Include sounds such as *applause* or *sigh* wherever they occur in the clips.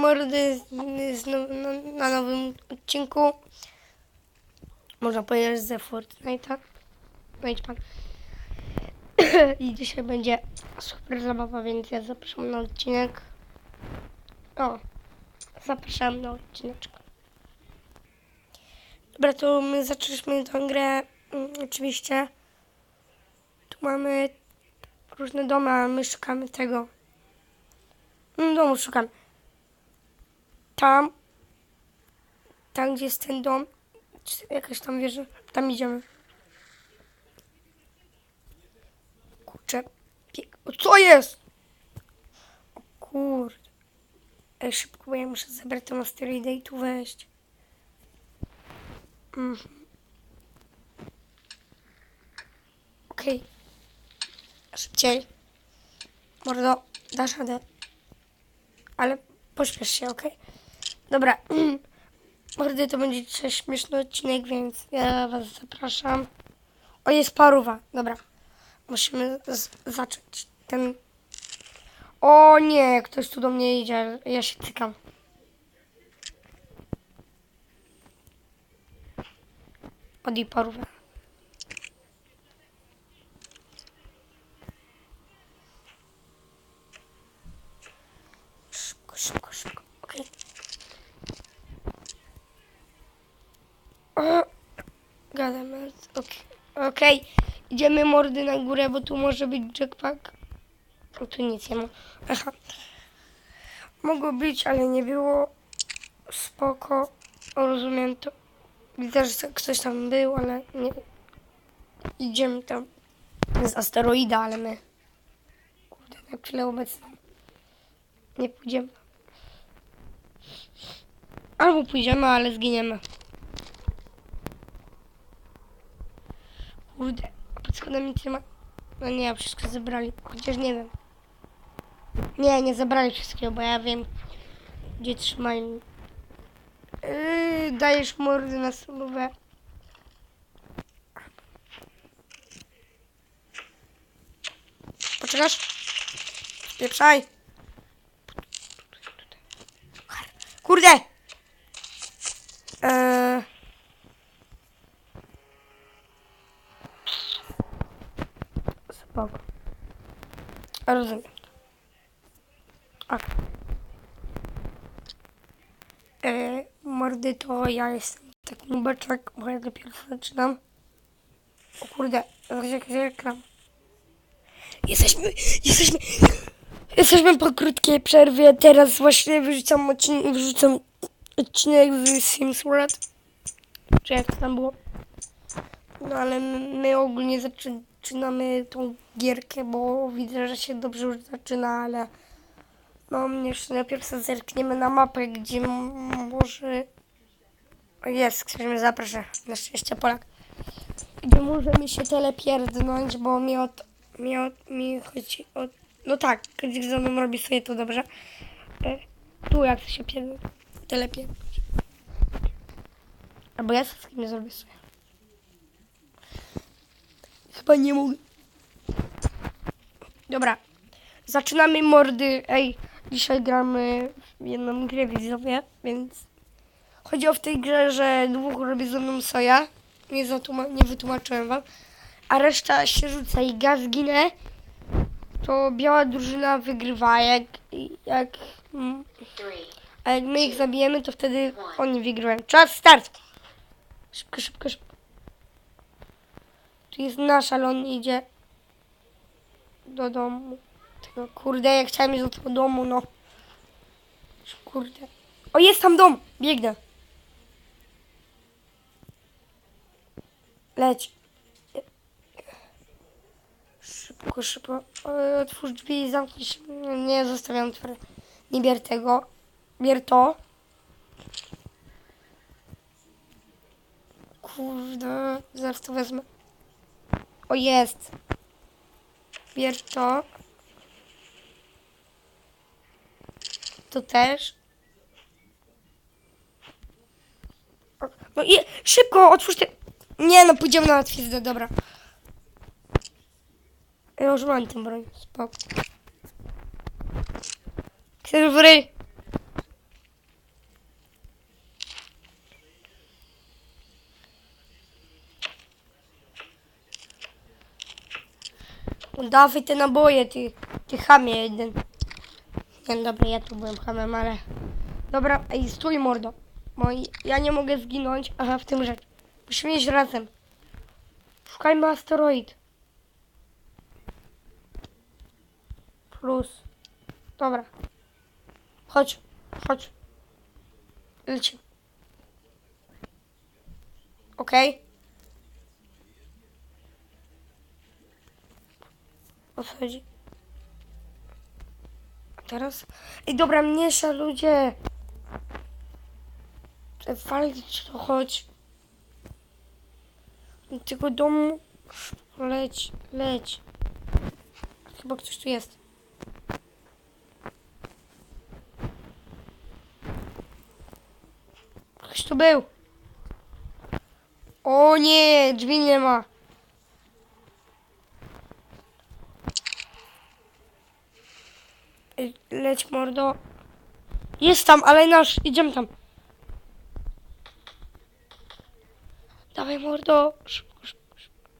mordy z, z, no, na, nowym odcinku. Można powiedzieć ze Fortnite'a. Wejdź pan. *coughs* I dzisiaj będzie super zabawa, więc ja zapraszam na odcinek. O, zapraszam na odcineczek. Dobra, to my zaczęliśmy tę grę. mm, Oczywiście. Tu mamy różne domy, a my szukamy tego. No, domu szukam. Tam. Tam, gdzie jest ten dom. Czy jakaś tam wieża. Tam idziemy. Kurczę. O, co jest? O kurde. Ej, szybko, bo ja muszę zabrać tą asteroidę i tu wejść. Mhm. Okej. Szybciej. Mordo, dasz radę. Ale pośpiesz się, okej? Dobra. *clears throat* Mordy, to będzie dzisiaj śmieszny odcinek, więc ja was zapraszam. O, jest paruwa. Dobra. Musimy zacząć ten... O nie, ktoś tu do mnie idzie. Ja się cykam. Odij parówę. Szybko, szybko, szybko. Okej. O, Gadamy. Okej. Okej. Idziemy mordy na górę, bo tu może być jackpack. O, tu nic nie ma. Aha. Mogło być, ale nie było. Spoko. Rozumiem to. Widzę, że ktoś tam był, ale nie. Idziemy tam. Z asteroida, ale my. Kurde, na chwilę obecną. Nie pójdziemy. Albo pójdziemy, ale zginiemy. Kurde, pod schodem nic nie ma. No nie, wszystko zebrali. Chociaż nie wiem. Nie, nie zabrali wszystkiego, bo ja wiem, gdzie trzymają. Yy, dajesz mordy na solówę. Poczekasz? Pieprzaj. Kurde! Eee... Spoko. Rozumiem. Ok. Eee, mordy to ja jestem taki nubeczek, bo ja dopiero zaczynam. O kurde, zaraz jakiś reklam. Jesteśmy, jesteśmy, jesteśmy po krótkiej przerwie. Teraz właśnie wyrzucam odcinek, wyrzucam odcinek z Sims World. Czy jak to tam było? No ale my, ogólnie zaczynamy tą gierkę, bo widzę, że się dobrze już zaczyna, ale no jeszcze najpierw sobie zerkniemy na mapę, gdzie może... Jest, ktoś zaprasza, na szczęście Polak. Gdzie możemy się telepierdnąć, bo mi od... Mi, od, mi chodzi o... No tak, kiedy ze mną robi sobie to dobrze. E, Tu jak się pierd... telepierdnąć. Albo ja z kim nie zrobię sobie. Chyba nie mogę. Dobra. Zaczynamy mordy. Ej, dzisiaj gramy w jedną grę widzowie, więc chodzi o w tej grze, że dwóch robi ze mną soja. Nie, nie wytłumaczyłem wam. A reszta się rzuca i gaz ginę. To biała drużyna wygrywa. Jak, jak, mm, a jak my ich zabijemy, to wtedy oni wygrywają. Czas start! Szybko, szybko, szybko. Jest nasz, ale idzie do domu. Tego, kurde, ja chciałem iść do tego domu, no. Kurde. O, jest tam dom! Biegnę. Leć. Szybko, szybko. Otwórz drzwi i zamknij się. Nie, zostawiam otwarte. Nie bier tego. Bier to. Kurde, zaraz to wezmę. O, jest. Bierz to. Też. No i szybko, otwórz te... Nie no, pójdziemy na twizdę, dobra. Ja już mam tę broń, spoko. Chcesz dawaj te naboje, ty, ty chamie jeden. No dobra, ja tu byłem hamem, ale... Dobra, ej, stój mordo. Bo i- ja nie mogę zginąć, aha, w tym rzecz. Musimy iść razem. Szukajmy asteroid. Plus. Dobra. Chodź, chodź. Lecimy. Okej. O co chodzi? Teraz? Ej, dobra, mniejsza ludzie. Walić to chodź. Do tego domu. Leć, leć. Chyba ktoś tu jest. Ktoś tu był. O nie, drzwi nie ma. Leć mordo. Jest tam, ale nasz. Idziemy tam. Dawaj mordo. Szybko, szybko, szybko.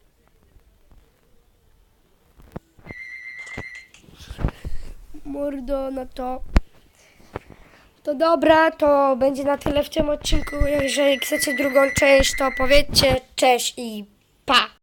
Mordo, no to... To dobra, to będzie na tyle w tym odcinku. Jeżeli chcecie drugą część, to powiedzcie cześć i pa!